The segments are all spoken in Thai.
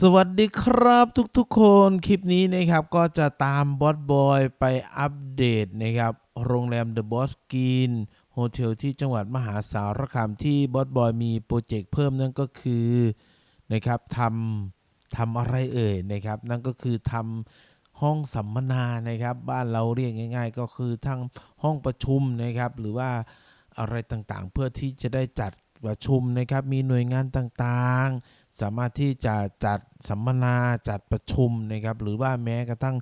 สวัสดีครับทุกๆคนคลิปนี้นะครับก็จะตามบอสบอยไปอัปเดตนะครับโรงแรม The Boss Green โฮเทลที่จังหวัดมหาสารคามที่บอสบอยมีโปรเจกต์เพิ่มนั่นก็คือนะครับทำทำอะไรเอ่ยนะครับ นั่นก็คือทำห้องสัมมนานะครับ บ้านเราเรียกง่าย ๆ ก็คือทั้งห้องประชุมนะครับ หรือว่าอะไรต่างๆ เพื่อที่จะได้จัดประชุมนะครับ มีหน่วยงานต่างๆ สามารถที่จะจัดสัมมนาจัดประชุมนะครับหรือว่าแม้กระทั่ง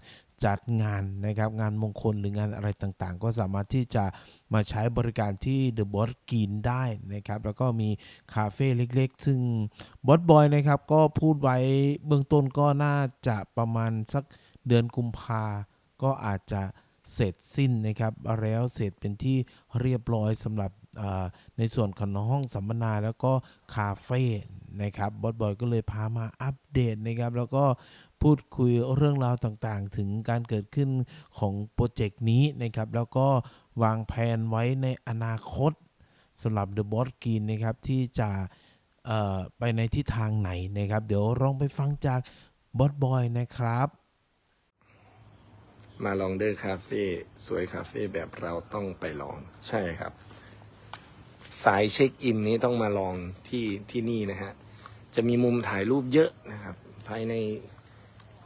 จัดงานนะครับงานมงคลหรืองานอะไรต่างๆ ก็สามารถที่จะมาใช้บริการที่ The Boss Green ได้นะครับแล้วก็มีคาเฟ่เล็กๆ ซึ่งบอสบอยนะครับก็พูดไว้เบื้องต้นก็น่าจะประมาณสักเดือนกุมภาก็อาจจะเสร็จสิ้นนะครับแล้วเสร็จเป็นที่เรียบร้อยสำหรับในส่วนของห้องสัมมนาแล้วก็คาเฟ่ นะครับบอสบอยก็เลยพามาอัปเดตนะครับแล้วก็พูดคุยเรื่องราวต่างๆ ถึงการเกิดขึ้นของโปรเจกต์นี้นะครับแล้วก็วางแผนไว้ในอนาคตสำหรับ The Boss Green นะครับที่จะไปในทิศทางไหนนะครับ เดี๋ยวลองไปฟังจากบอสบอยนะครับ มาลองเดอร์คาเฟ่สวยคาเฟ่แบบเราต้องไปลองใช่ครับ สายเช็คอินนี้ต้องมาลองที่ที่นี่นะฮะ จะมีมุมถ่ายรูปเยอะนะครับ ภายใน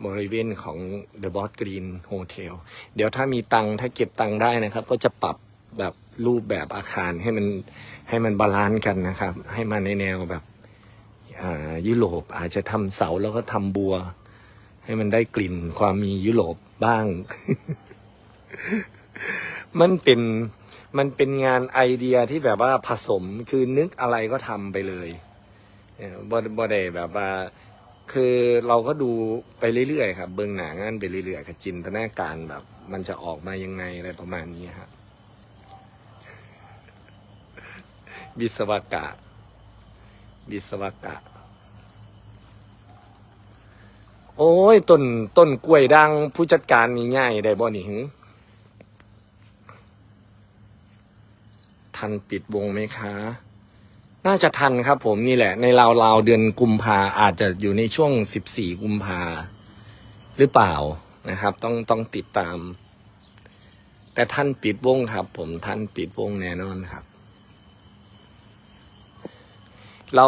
บริเวณของ The Boss Green Hotel เดี๋ยวถ้ามีตังถ้าเก็บตังได้นะครับ ก็จะปรับแบบรูปแบบอาคารให้มันให้มันบาลานซ์กันนะครับ ให้มันในแนวแบบยุโรปอาจจะทำเสาแล้วก็ทำบัว ให้มันได้กลิ่นความมียุโรปบ้าง มันเป็น มันเป็นงานไอเดียที่แบบว่าผสมคือนึกอะไรก็ทำไปเลยเอ่อบ่บ่ได้แบบว่า คือเราก็ดูไปเรื่อยๆครับ เบื้องหนังานไปเรื่อยๆกับจินตนาการแบบ มันจะออกมายังไงอะไรประมาณนี้ครับวิศวกะวิศวกะ โอ้ยต้นต้นกล้วยดังผู้จัดการมีง่ายได้บ่นี่หึ ทันปิดวงไหมคะ น่าจะทันครับผมนี่แหละ ในราวราวเดือนกุมภาอาจจะอยู่ในช่วงสิบสี่กุมภาหรือเปล่านะครับ ต้องต้องติดตาม แต่ท่านปิดวงครับ ผมท่านปิดวงแน่นอนครับ เรา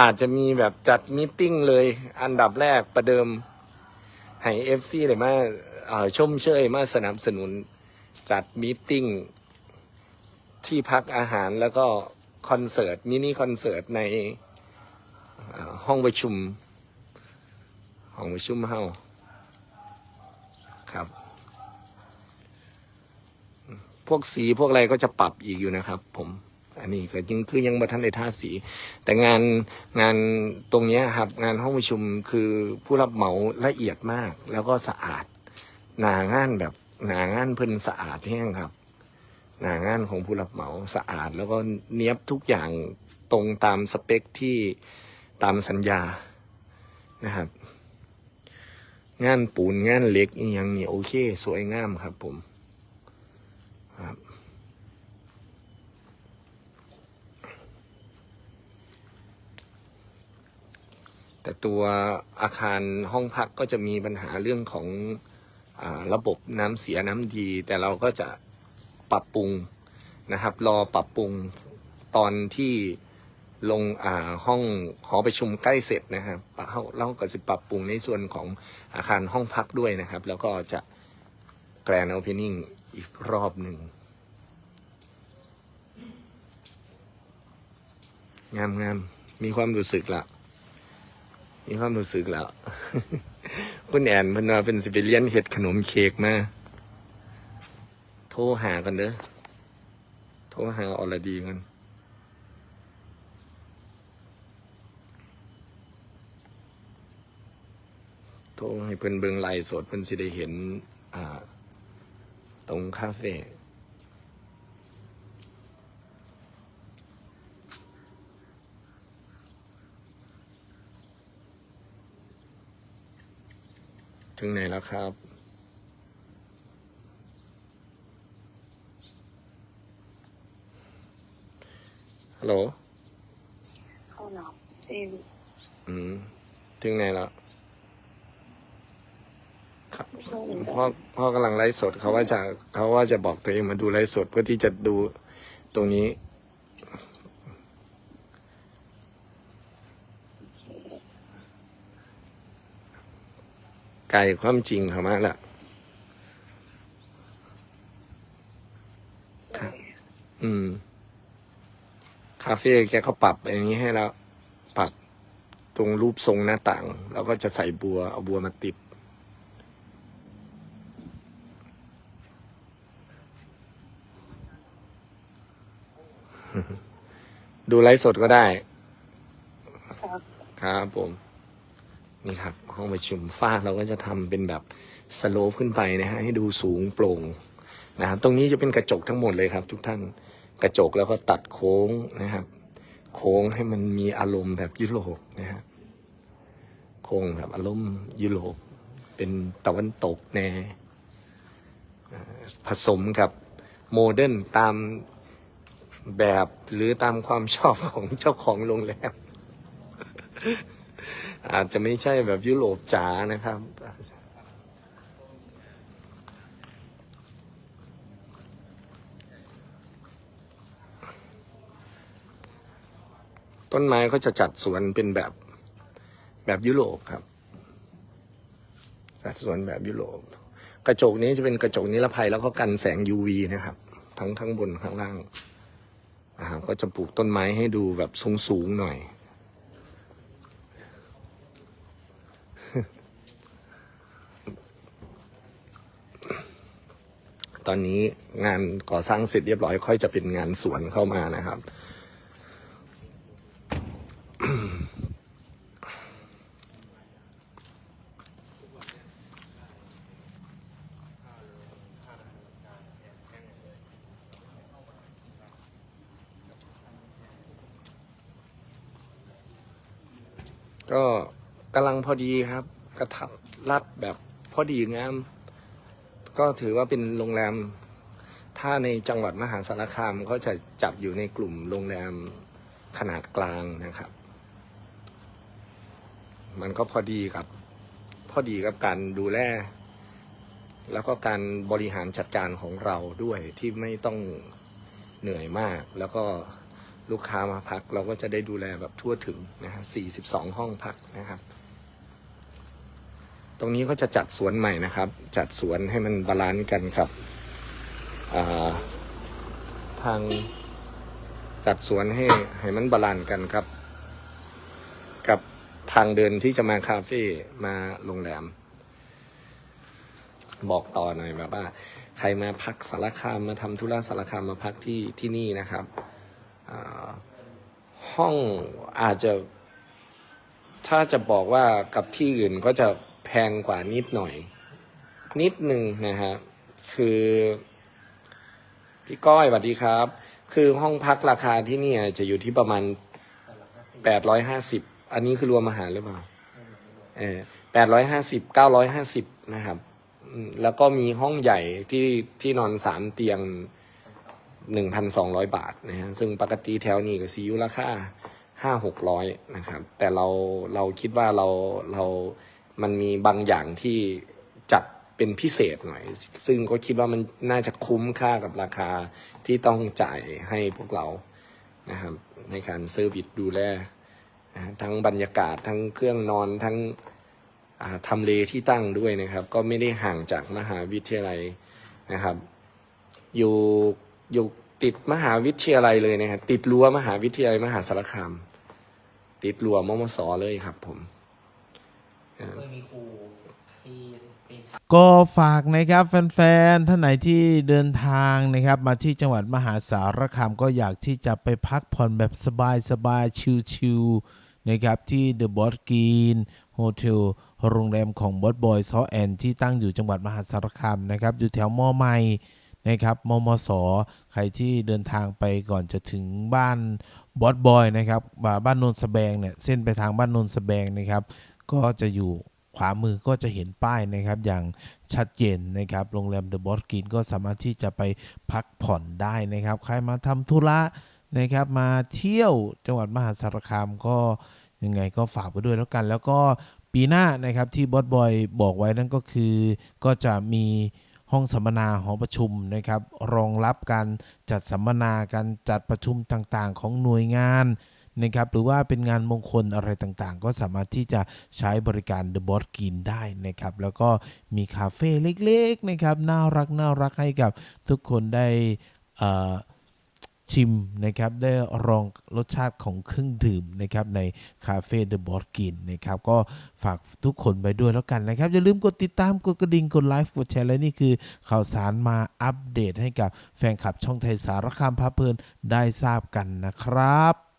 อาจจะมีแบบจัดมีตติ้งเลย อันดับแรกประเดิมให้เอฟซีเลยมาเอ่อชมเชยมาสนับสนุนจัดมีตติ้ง ที่พักอาหารแล้วก็คอนเสิร์ตมินิคอนเสิร์ตในห้องประชุมห้องประชุมเฮาครับ พวกสีพวกอะไรก็จะปรับอีกอยู่นะครับ ผม อันนี้ก็ยังคือยังบัทันในท่าสี แต่งานงานตรงนี้ครับ งานห้องประชุมคือผู้รับเหมาละเอียดมาก แล้วก็สะอาด หนางานแบบหนางานเพิ่นสะอาดแห้งครับ หนางานของผู้รับเหมาสะอาด แล้วก็เนี้ยบทุกอย่างตรงตามสเปคที่ตามสัญญานะครับ งานปูนงานเหล็กอหยังนี่โอเค สวยงามครับผมครับแต่ตัวอาคารห้องพักก็จะมีปัญหาเรื่องของอระบบน้ำเสียน้ำดี แต่เราก็จะ ปรับปรุงนะครับ รอปรับปรุงตอนที่ลงอ่าห้องหอประชุมใกล้เสร็จนะครับเราเราก็จะปรับปรุงในส่วนของอาคารห้องพักด้วยนะครับ แล้วก็จะแกรนโอเพนนิ่งอีกรอบหนึ่งงามงามมีความรู้สึกละมีความรู้สึกแล้ว คุณแอนพิ่นว่าเป็นสิไปเลียนเฮ็ดขนมเค้กมา โทรหากันเด้อโทรหาอรดีกันโทรให้เพิ่อนเบิงไลฟ์สดเพิ่อนสิได้เห็น อ่า ตรงคาเฟ่ถึงไหนแล้วครับ ลโหลเข้าหนาวเองอืม ถึงไหนแล้วเพ่อพ่อกำลังไลฟ์สดเขาว่าจะเขาว่าจะบอกตัวเองมาดูไลฟ์สดเพื่อที่จะดูตรงนี้ไก่ความจริงเขามากละครับอืม คาเฟ่แกเขาปรับอย่างนี้ให้แล้ว ปรับตรงรูปทรงหน้าต่าง แล้วก็จะใส่บัวเอาบัวมาติด ดูไลฟ์สดก็ได้ ครับครับผม นี่ครับ ห้องประชุมฟาดเราก็จะทำเป็นแบบสโลปขึ้นไปนะฮะ ให้ดูสูงโปร่งนะครับ ตรงนี้จะเป็นกระจกทั้งหมดเลยครับทุกท่าน กระจกแล้วก็ตัดโค้งนะครับ โค้งให้มันมีอารมณ์แบบยุโรปนะฮะโค้งแบบอารมณ์ยุโรปเป็นตะวันตกแนวอ่าผสมกับโมเดิร์นตามแบบหรือตามความชอบของเจ้าของโรงแรม อาจจะไม่ใช่แบบยุโรปจ๋านะครับ ต้นไม้เขาจะจัดสวนเป็นแบบแบบยุโรปครับ จัดสวนแบบยุโรป กระจกนี้จะเป็นกระจกนิรภัยแล้วก็กันแสง UV นะครับ ทั้งข้างบนข้างล่างนะครับก็จะปลูกต้นไม้ให้ดูแบบสูงๆหน่อย ตอนนี้งานก่อสร้างเสร็จเรียบร้อยค่อยจะเป็นงานสวนเข้ามานะครับ ก็กำลังพอดีครับ กระทับรัดแบบพอดีงาม ก็ถือว่าเป็นโรงแรม ถ้าในจังหวัดมหาสารคามก็จะจัดอยู่ในกลุ่มโรงแรมขนาดกลางนะครับ มันก็พอดีกับ พอดีกับการดูแล แล้วก็การบริหารจัดการของเราด้วยที่ไม่ต้องเหนื่อยมากแล้วก็ ลูกค้ามาพักเราก็จะได้ดูแลแบบทั่วถึงนะฮะ42 ห้องพักนะครับ ตรงนี้ก็จะจัดสวนใหม่นะครับ จัดสวนให้มันบาลานซ์กันครับทางจัดสวนให้ให้มันบาลานซ์กันครับ กับทางเดินที่จะมาคาเฟ่มาโรงแรม บอกต่อหน่อยแบบว่า ใครมาพักสารคามมาทำธุระสารคามมาพักที่ที่นี่นะครับ ห้องอาจจะ ถ้าจะบอกว่ากับที่อื่นก็จะแพงกว่านิดหน่อย นิดหนึ่งนะฮะคือพี่ก้อยสวัสดีครับ คือห้องพักราคาที่นี่จะอยู่ที่ประมาณแปดร้อยห้าสิบอันนี้คือรวมอาหารหรือเปล่าเออแปดร้อยห้าสิบเก้าร้อยห้าสิบนะครับแล้วก็มีห้องใหญ่ที่ที่นอนสามเตียง หนึ่งพันสองร้อยบาทนะฮะซึ่งปกติแถวนี้ก็ซีอยู่ราคาห้าหกร้อยนะครับ แต่เราเราคิดว่าเราเรามันมีบางอย่างที่จัดเป็นพิเศษหน่อย ซึ่งก็คิดว่ามันน่าจะคุ้มค่ากับราคาที่ต้องจ่ายให้พวกเรานะครับในการเซอร์วิสดูแลนะทั้งบรรยากาศทั้งเครื่องนอนทั้งอาทำเลที่ตั้งด้วยนะครับ ก็ไม่ได้ห่างจากมหาวิทยาลัยนะครับ อยู่ อยู่ติดมหาวิทยาลัยเลยนะครับติดรั้วมหาวิทยาลัยมหาสารคาม ติดรั้วมมสเลยครับผม เคยมีครูที่เป็นชาว ก็ฝากนะครับแฟนๆ ท่านไหนที่เดินทางนะครับ มาที่จังหวัดมหาสารคามก็อยากที่จะไปพักผ่อนแบบสบายๆ ชิลๆนะครับที่ The b o s g r e e n Hotel โรงแรมของบอสบอยซอแอนที่ตั้งอยู่จังหวัดมหาสารคามนะครับ อยู่แถวมอไม นะครับมมสใครที่เดินทางไปก่อนจะถึงบ้านบอสบอยนะครับบ้านนนสแบงเนี่ยเส้นไปทางบ้านนนสแบงนะครับก็จะอยู่ขวามือก็จะเห็นป้ายนะครับอย่างชัดเจนนะครับโรงแรมเดอะบอสกินก็สามารถที่จะไปพักผ่อนได้นะครับ ใครมาทำธุระนะครับมาเที่ยวจังหวัดมหาสารคามก็ยังไงก็ฝากไปด้วยแล้วกัน แล้วก็ปีหน้านะครับที่บอสบอยบอกไว้นั่นก็คือก็จะมี ห้องสัมมนาหอประชุมนะครับ รองรับการจัดสัมมนาการจัดประชุมต่างๆ ของหน่วยงานนะครับหรือว่าเป็นงานมงคลอะไรต่างๆ ก็สามารถที่จะใช้บริการ The Boss กินได้นะครับ แล้วก็มีคาเฟ่เล็กๆนะครับน่ารักน่ารักให้กับทุกคนได้ ชิมนะครับได้ลองรสชาติของเครื่องดื่มนะครับในคาเฟ่เดอะบอสกินนะครับก็ฝากทุกคนไปด้วยแล้วกันนะครับ อย่าลืมกดติดตามกดกระดิ่งกดไลฟ์กดแชร์และนี่คือ ข่าวสารมาอัปเดตให้กับแฟนคลับช่องไทยสารคามพาเพลินได้ทราบกันนะครับ